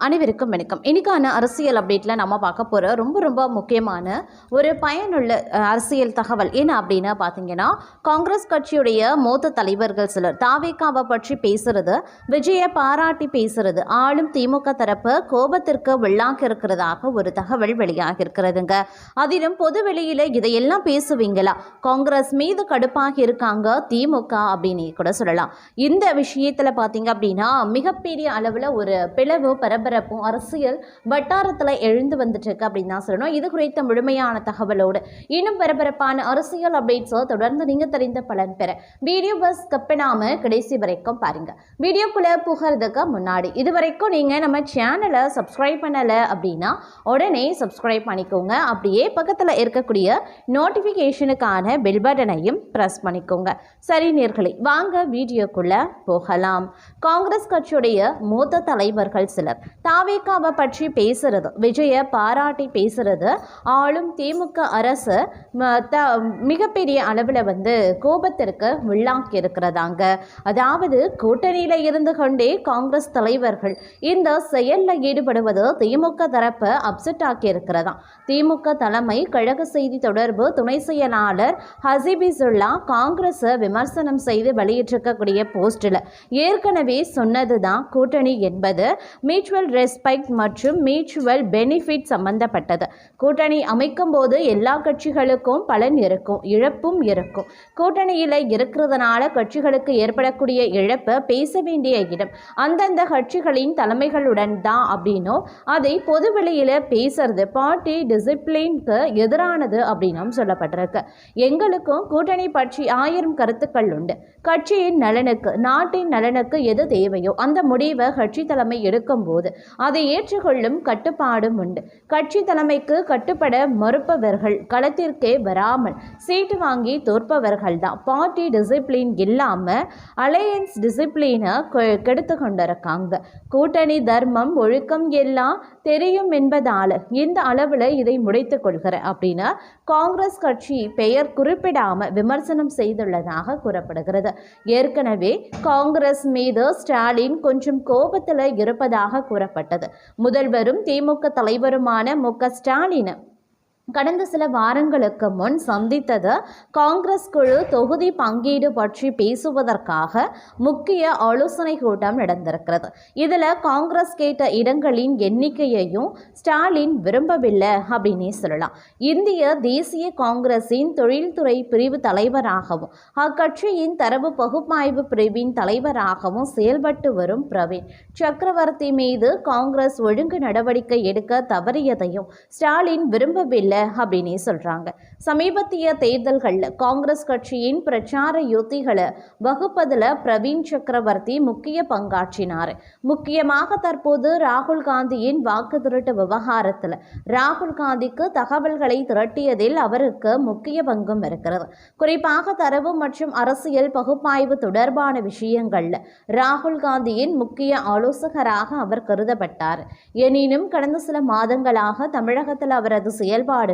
அனைவருக்கும் வணக்கம். இன்னைக்கான அரசியல் அப்டேட்டில் நம்ம பார்க்க போகிற ரொம்ப ரொம்ப முக்கியமான ஒரு பயனுள்ள அரசியல் தகவல் என்ன அப்படின்னு பார்த்தீங்கன்னா காங்கிரஸ் கட்சியுடைய மூத்த தலைவர்கள் சிலர் தாவேக்காவை பற்றி பேசுறது விஜயை பாராட்டி பேசுறது ஆளும் திமுக தரப்பு கோபத்திற்கு உள்ளாக்கி இருக்கிறதாக ஒரு தகவல் வெளியாகி இருக்கிறதுங்க அதிலும் பொது வெளியில் இதையெல்லாம் பேசுவீங்களா? காங்கிரஸ் மீது கடுப்பாகி இருக்காங்க திமுக அப்படின்னு கூட சொல்லலாம். இந்த விஷயத்தில் பார்த்தீங்க அப்படின்னா மிகப்பெரிய அளவில் ஒரு பிளவு பரபரப்பும் அரசியல் வட்டாரத்தில் எழுந்து வந்துட்டு இருக்கு அப்படின்னு தான் சொல்லணும். இது குறித்த முழுமையான தகவலோடு இன்னும் பரபரப்பான அரசியல் அப்டேட்ஸை தொடர்ந்து நீங்கள் தெரிந்த பலன் பெற வீடியோ பஸ் கப்பினாம கடைசி வரைக்கும் பாருங்க. வீடியோக்குள்ளே புகிறதுக்கு முன்னாடி இது வரைக்கும் நீங்கள் நம்ம சேனலை சப்ஸ்கிரைப் பண்ணலை அப்படின்னா உடனே சப்ஸ்கிரைப் பண்ணிக்கோங்க. அப்படியே பக்கத்தில் இருக்கக்கூடிய நோட்டிஃபிகேஷனுக்கான பெல் பட்டனையும் ப்ரெஸ் பண்ணிக்கோங்க. சரி நேர்களை வாங்க வீடியோக்குள்ளே போகலாம். காங்கிரஸ் கட்சியுடைய மூத்த தலைவர்கள் சிலர் தாவேக்காவை பற்றி பேசுறது விஜயை பாராட்டி பேசுறது ஆளும் திமுக அரசு ம, த மிகப்பெரிய அளவில் வந்து கோபத்திற்கு உள்ளாக்கி இருக்கிறதாங்க அதாவது கூட்டணியில் இருந்து கொண்டே காங்கிரஸ் தலைவர்கள் இந்த செயலில் ஈடுபடுவது திமுக தரப்பை அப்செட் ஆக்கி இருக்கிறதாம் திமுக தலைமை கழக செய்தி தொடர்பு துணை செயலாளர் ஹசிபிசுல்லா காங்கிரஸை விமர்சனம் செய்து வெளியிட்டிருக்கக்கூடிய போஸ்டில் ஏற்கனவே சொன்னதுதான் கூட்டணி என்பது மியூச்சுவல் ரெஸ்பெக்ட் மற்றும் மியூச்சுவல் பெனிஃபிட் சம்பந்தப்பட்டது. கூட்டணி அமைக்கும் போது எல்லா கட்சிகளுக்கும் பலன் இருக்கும் இழப்பும் இருக்கும். கூட்டணியில் இருக்கிறதுனால கட்சிகளுக்கு ஏற்படக்கூடிய இழப்பை பேச வேண்டிய இடம். அந்தந்த கட்சிகளின் தலைமைகளுடன் தான் அப்படின்னும் அதை பொதுவெளியில் பேசுறது பார்ட்டி டிசிப்ளின்க்கு எதிரானது அப்படின்னும் சொல்லப்பட்டிருக்கு. எங்களுக்கும் கூட்டணி பற்றி ஆயிரம் கருத்துக்கள் உண்டு. கட்சியின் நலனுக்கு நாட்டின் நலனுக்கு எது தேவையோ அந்த முடிவை கட்சி தலைமை எடுக்கும்போது அதை ஏற்றுக்கொள்ளும் கட்டுப்பாடும் உண்டு. கட்சி தலைமைக்கு கட்டுப்பட மறுப்பவர்கள் களத்திற்கே வராமல் சீட்டு வாங்கி தோற்பவர்கள் தான் பார்ட்டி டிசிப்ளின் இல்லாமல் அலையன்ஸ் டிசிப்ளினை கெடுத்து கொண்டிருக்காங்க. கூட்டணி தர்மம் ஒழுக்கம் எல்லாம் தெரியும் என்பதால் இந்த அளவில் இதை முடித்து கொள்கிறேன் அப்படின்னு காங்கிரஸ் கட்சி பெயர் குறிப்பிடாமல் விமர்சனம் செய்துள்ளதாக கூறப்படுகிறது. ஏற்கனவே காங்கிரஸ் மீது ஸ்டாலின் கொஞ்சம் கோபத்தில் இருப்பதாக கூற கூறப்பட்டது. முதல்வரும் திமுக தலைவருமான மு க ஸ்டாலின் கடந்த சில வாரங்களுக்கு முன் சந்தித்தது காங்கிரஸ் குழு தொகுதி பங்கீடு பற்றி பேசுவதற்காக முக்கிய ஆலோசனை கூட்டம் நடந்திருக்கிறது. இதில் காங்கிரஸ் கேட்ட இடங்களின் எண்ணிக்கையையும் ஸ்டாலின் விரும்பவில்லை அப்படின்னே சொல்லலாம். இந்திய தேசிய காங்கிரஸின் தொழில்துறை பிரிவு தலைவராகவும் அக்கட்சியின் தரவு பகுப்பாய்வு பிரிவின் தலைவராகவும் செயல்பட்டு வரும் பிரவீன். சக்கரவர்த்தி மீது காங்கிரஸ் ஒழுங்கு நடவடிக்கை எடுக்க தவறியதையும் ஸ்டாலின் விரும்பவில்லை அப்படின்னே சொல்கிறாங்க சமீபத்திய தேர்தல்களில் காங்கிரஸ் கட்சியின் பிரச்சார யுத்திகளை வகுப்பதில் பிரவீன் சக்கரவர்த்தி முக்கிய பங்காற்றினார். முக்கியமாக தற்போது ராகுல் காந்தியின் வாக்கு திருட்டு விவகாரத்தில் ராகுல் காந்திக்கு தகவல்களை திரட்டியதில் அவருக்கு முக்கிய பங்கும் இருக்கிறது. குறிப்பாக தரவு மற்றும் அரசியல் பகுப்பாய்வு தொடர்பான விஷயங்களில் ராகுல் காந்தியின் முக்கிய ஆலோசகராக அவர் கருதப்பட்டார். எனினும் கடந்த சில மாதங்களாக தமிழகத்தில் அவரது செயல்பாடு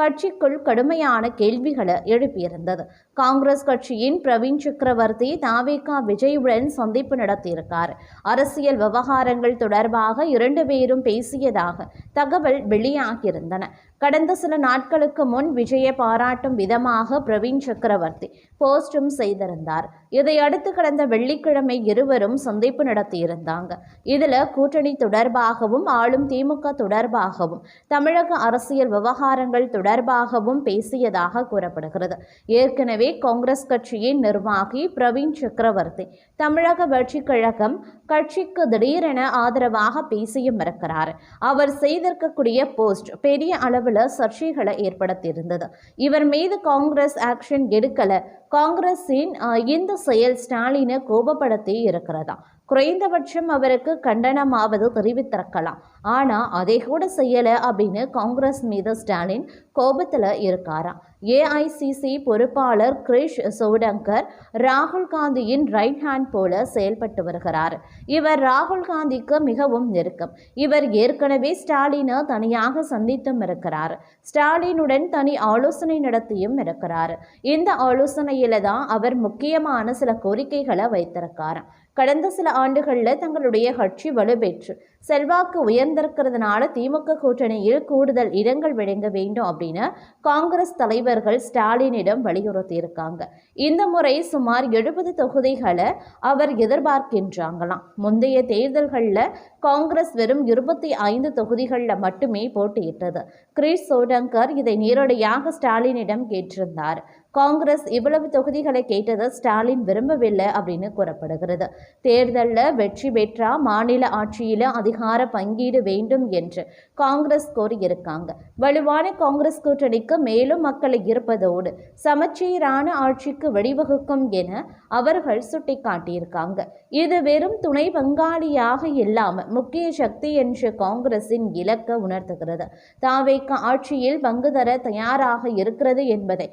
கட்சிக்குள் கடுமையான கேள்விகளை எழுப்பியிருந்தது. காங்கிரஸ் கட்சியின் பிரவீன் சக்கரவர்த்தி தாவேகா விஜயுடன் சந்திப்பு நடத்தியிருக்கார். அரசியல் விவகாரங்கள் தொடர்பாக இரண்டு பேரும் பேசியதாக தகவல் வெளியாகியிருந்தன. கடந்த சில நாட்களுக்கு முன் விஜயை பாராட்டும் விதமாக பிரவீன் சக்கரவர்த்தி போஸ்டும் செய்திருந்தார். இதையடுத்து கடந்த வெள்ளிக்கிழமை இருவரும் சந்திப்பு நடத்தியிருந்தாங்க. இதில் கூட்டணி தொடர்பாகவும் ஆளும் திமுக தொடர்பாகவும் தமிழக அரசியல் விவகாரங்கள் தொடர்பாகவும் பேசியதாக கூறப்படுகிறது. ஏற்கனவே காங்கிரஸ் கட்சியின் நிர்வாகி பிரவீன் சக்கரவர்த்தி தமிழக வெற்றிக் கழகம் கட்சிக்கு திடீரென ஆதரவாக பேசியும் இருக்கிறார். அவர் செய்திருக்கக்கூடிய போஸ்ட் பெரிய அளவில் சர்ச்சைகளை ஏற்படுத்தியிருந்தது. இவர் மீது காங்கிரஸ் ஆக்ஷன் எடுக்கல. காங்கிரஸின் இந்த செயல் ஸ்டாலினை கோபப்படுத்தி இருக்கிறதா? குறைந்தபட்சம் அவருக்கு கண்டனமாவது தெரிவித்திருக்கலாம். ஆனால் அதை கூட செய்யலை அப்படின்னு காங்கிரஸ் மீது ஸ்டாலின் கோபத்தில் இருக்காராம். ஏஐசிசி பொறுப்பாளர் கிரிஷ் சோடங்கர் ராகுல் காந்தியின் ரைட் ஹேண்ட் போல செயல்பட்டு வருகிறார். இவர் ராகுல் காந்திக்கு மிகவும் நெருக்கம். இவர் ஏற்கனவே ஸ்டாலினை தனியாக சந்தித்தும் இருக்கிறார். ஸ்டாலினுடன் தனி ஆலோசனை நடத்தியும் இருக்கிறார். இந்த ஆலோசனையில தான் அவர் முக்கியமான சில கோரிக்கைகளை வைத்திருக்காராம். கடந்த சில ஆண்டுகளில் தங்களுடைய கட்சி வலுப்பெற்று செல்வாக்கு உயர்ந்திருக்கிறதுனால திமுக கூட்டணியில் கூடுதல் இடங்கள் விளங்க வேண்டும் அப்படின்னு காங்கிரஸ் தலைவர்கள் ஸ்டாலினிடம் வலியுறுத்தியிருக்காங்க. இந்த முறை சுமார் எழுபது தொகுதிகளை அவர் எதிர்பார்க்கின்றாங்களாம். முந்தைய தேர்தல்களில் காங்கிரஸ் வெறும் இருபத்தி ஐந்து தொகுதிகளில் மட்டுமே போட்டியிட்டது. கிரீஷ் சோடங்கர் இதை நேரடியாக ஸ்டாலினிடம் கேட்டிருந்தார். காங்கிரஸ் இவ்வளவு தொகுதிகளை கேட்டதை ஸ்டாலின் விரும்பவில்லை அப்படின்னு கூறப்படுகிறது. தேர்தலில் வெற்றி பெற்றா மாநில ஆட்சியில் அதிகார பங்கீடு வேண்டும் என்று காங்கிரஸ் கோரியிருக்காங்க. வலுவான காங்கிரஸ் கூட்டணிக்கு மேலும் மக்களை இருப்பதோடு சமச்சீரான ஆட்சிக்கு வழிவகுக்கும் என அவர்கள் சுட்டிக்காட்டியிருக்காங்க. இது வெறும் துணை பங்காளியாக இல்லாமல் முக்கிய சக்தி என்று காங்கிரசின் இலக்க உணர்த்துகிறது. தாவேக்க ஆட்சியில் பங்கு தர தயாராக இருக்கிறது என்பதை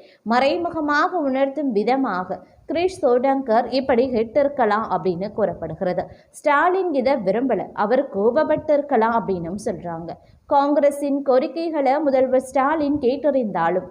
மறைமுகமாக உணர்த்தும் விதமாக கிரீஷ் சோடங்கர் இப்படி கேட்டிருக்கலாம் அப்படின்னு கூறப்படுகிறது. ஸ்டாலின் இதை விரும்பல. அவர் கோபப்பட்டிருக்கலாம் அப்படின்னும் சொல்றாங்க. காங்கிரஸின் கோரிக்கைகளை முதல்வர் ஸ்டாலின் கேட்டறிந்தாலும்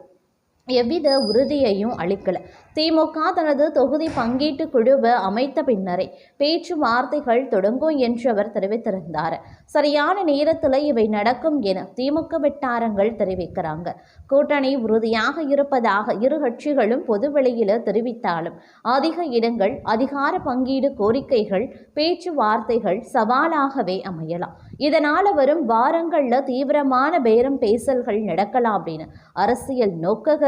எவ்வித உறுதியையும் அளிக்கலை. திமுக தனது தொகுதி பங்கீட்டு குழுவை அமைத்த பின்னரே பேச்சுவார்த்தைகள் தொடங்கும் என்று அவர் தெரிவித்திருந்தார். சரியான நேரத்தில் இவை நடக்கும் என திமுக வட்டாரங்கள் தெரிவிக்கிறாங்க. கூட்டணி உறுதியாக இருப்பதாக இரு கட்சிகளும் பொதுவெளியில் தெரிவித்தாலும் அதிக இடங்கள் அதிகார பங்கீடு கோரிக்கைகள் பேச்சுவார்த்தைகள் சவாலாகவே அமையலாம். இதனால் வரும் வாரங்களில் தீவிரமான பேரம் பேசல்கள் நடக்கலாம் அப்படின்னு அரசியல்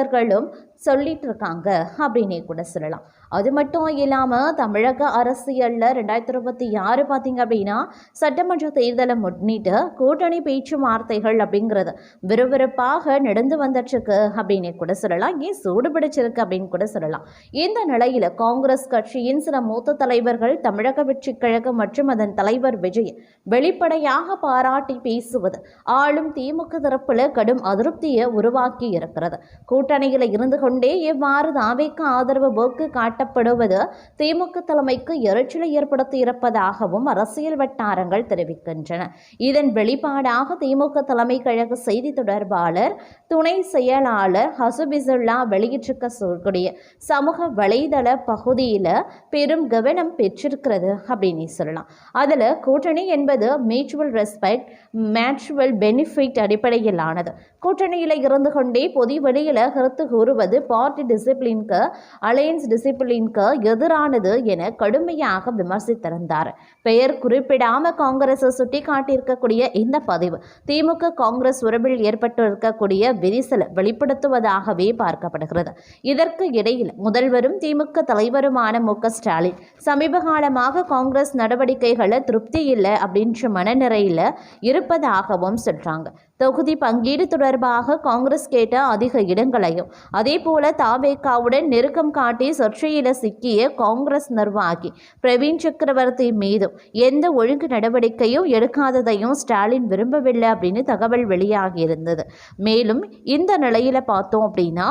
நோக்ககர்களும் சொல்லிட்டு இருக்காங்க அப்படின்னே கூட சொல்லலாம். அது மட்டும் இல்லாமல் தமிழக அரசியலில் ரெண்டாயிரத்தி இருபத்தி ஆறு பார்த்தீங்க அப்படின்னா சட்டமன்ற தேர்தலை முன்னிட்டு கூட்டணி பேச்சுவார்த்தைகள் அப்படிங்கிறது விறுவிறுப்பாக நடந்து வந்துட்டுருக்கு அப்படின்னே கூட சொல்லலாம். ஏன் சூடு பிடிச்சிருக்கு அப்படின்னு கூட சொல்லலாம். இந்த நிலையில் காங்கிரஸ் கட்சியின் சில மூத்த தலைவர்கள் தமிழக வெற்றி கழகம் மற்றும் அதன் தலைவர் விஜய் வெளிப்படையாக பாராட்டி பேசுவது ஆளும் திமுக தரப்பில் கடும் அதிருப்தியை உருவாக்கி இருக்கிறது. கூட்டணியில் இருந்து கொண்டு எவ்வாறு தாவேக்கு ஆதரவு போக்கு காட்டப்படுவது திமுக தலைமைக்கு எரிச்சலை ஏற்படுத்தி இருப்பதாகவும் அரசியல் வட்டாரங்கள் தெரிவிக்கின்றன. இதன் வெளிப்பாடாக திமுக தலைமை கழக செய்தி தொடர்பாளர் துணை செயலாளர் ஹசுபிசுல்லா வெளியிட்டிருக்க சொல்லக்கூடிய சமூக வலைதள பகுதியில் பெரும் கவனம் பெற்றிருக்கிறது அப்படின்னு சொல்லலாம். அதில் கூட்டணி என்பது மியூச்சுவல் ரெஸ்பெக்ட் மேட்சுவல் பெனிஃபிட் அடிப்படையிலானது. கூட்டணியில் இருந்து கொண்டே பொது வெளியில் கருத்து கூறுவது பார்ட்டி டிசிப்ளின்க்கு அலையன்ஸ் டிசிப்ளின்க்கு எதிரானது என கடுமையாக விமர்சித்திருந்தார். பெயர் குறிப்பிடாம காங்கிரஸை சுட்டிக்காட்டியிருக்கக்கூடிய இந்த பதிவு திமுக காங்கிரஸ் உறவில் ஏற்பட்டிருக்கக்கூடிய விரிசலை வெளிப்படுத்துவதாகவே பார்க்கப்படுகிறது. இதற்கு இடையில் முதல்வரும் திமுக தலைவருமான மு. ஸ்டாலின் சமீப காலமாக காங்கிரஸ் நடவடிக்கைகளை திருப்தி இல்லை அப்படின்ற மனநிறையில் இருப்பதாகவும் சொல்றாங்க. தொகுதி பங்கீடு தொடர்பாக காங்கிரஸ் கேட்ட அதிக இடங்களையும் அதேபோல தாவேக்காவுடன் நெருக்கம் காட்டி சர்ச்சையில சிக்கிய காங்கிரஸ் நிர்வாகி பிரவீன் சக்கரவர்த்தி மீதும் எந்த ஒழுங்கு நடவடிக்கையும் எடுக்காததையும் ஸ்டாலின் விரும்பவில்லை அப்படின்னு தகவல் வெளியாகியிருந்தது மேலும் இந்த நிலையில பார்த்தோம் அப்படின்னா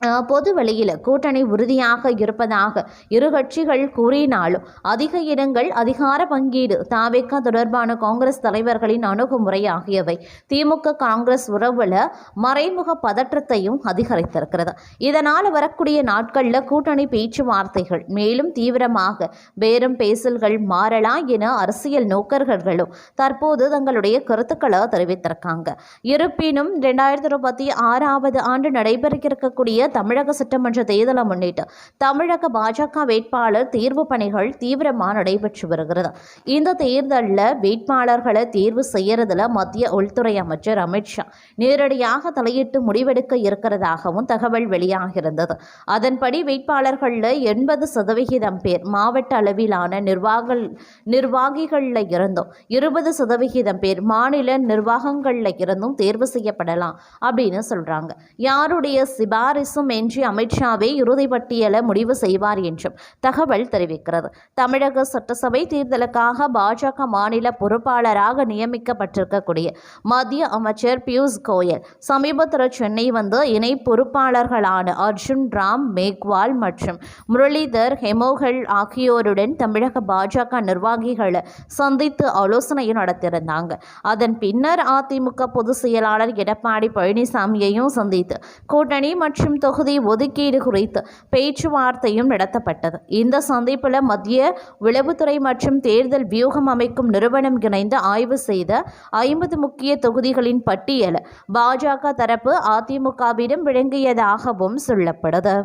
பொது வெளியில் கூட்டணி உறுதியாக இருப்பதாக இரு கட்சிகள் கூறினாலும் அதிக இடங்கள் அதிகார பங்கீடு தாவேக்கா தொடர்பான காங்கிரஸ் தலைவர்களின் அணுகுமுறை ஆகியவை திமுக காங்கிரஸ் உறவுல மறைமுக பதற்றத்தையும் அதிகரித்திருக்கிறது. இதனால் வரக்கூடிய நாட்களில் கூட்டணி பேச்சுவார்த்தைகள் மேலும் தீவிரமாக பேரம் பேசல்கள் மாறலாம் என அரசியல் நோக்கர்களும் தற்போது தங்களுடைய கருத்துக்களை தெரிவித்திருக்காங்க. இருப்பினும் இரண்டாயிரத்தி இருபத்தி ஆறாவது ஆண்டு நடைபெறவிருக்கக்கூடிய தமிழக சட்டமன்ற தேர்தலை முன்னிட்டு தமிழக பாஜக வேட்பாளர் தேர்வு பணிகள் தீவிரமாக நடைபெற்று வருகிறது. இந்த தேர்தலில் வேட்பாளர்களை தேர்வு செய்யறதுல மத்திய உள்துறை அமைச்சர் அமித்ஷா நேரடியாக தலையிட்டு முடிவெடுக்க இருக்கிறதாகவும் தகவல் வெளியாகியிருந்தது. அதன்படி வேட்பாளர்களில் எண்பது சதவிகிதம் பேர் மாவட்ட அளவிலான நிர்வாக நிர்வாகிகளில் இருந்தும் இருபது சதவிகிதம் பேர் மாநில நிர்வாகங்களில் இருந்தும் தேர்வு செய்யப்படலாம் அப்படின்னு சொல்றாங்க. யாருடைய சிபாரிசு சிபாரிசும் இன்றி அமித்ஷாவே இறுதி பட்டியலை முடிவு செய்வார் என்றும் தகவல் தெரிவிக்கிறது. தமிழக சட்டசபை தேர்தலுக்காக பாஜக மாநில பொறுப்பாளராக நியமிக்கப்பட்டிருக்கக்கூடிய மத்திய அமைச்சர் பியூஷ் கோயல் சமீபத்தில் சென்னை வந்து இணை பொறுப்பாளர்களான அர்ஜுன் ராம் மேக்வால் மற்றும் முரளிதர் ஹெமோகல் ஆகியோருடன் தமிழக பாஜக நிர்வாகிகளை சந்தித்து ஆலோசனையும் நடத்தியிருந்தாங்க. அதன் பின்னர் அதிமுக பொதுச் செயலாளர் எடப்பாடி பழனிசாமியையும் சந்தித்து கூட்டணி மற்றும் தொகுதி ஒதுக்கீடு குறித்து பேச்சுவார்த்தையும் நடத்தப்பட்டது. இந்த சந்திப்பில் மத்திய விளவுத்துறை மற்றும் தேர்தல் வியூகம் அமைக்கும் நிறுவனம் இணைந்து ஆய்வு செய்த ஐம்பது முக்கிய தொகுதிகளின் பட்டியல் பாஜக தரப்பு அதிமுகவிடம் விளங்கியதாகவும் சொல்லப்படுது.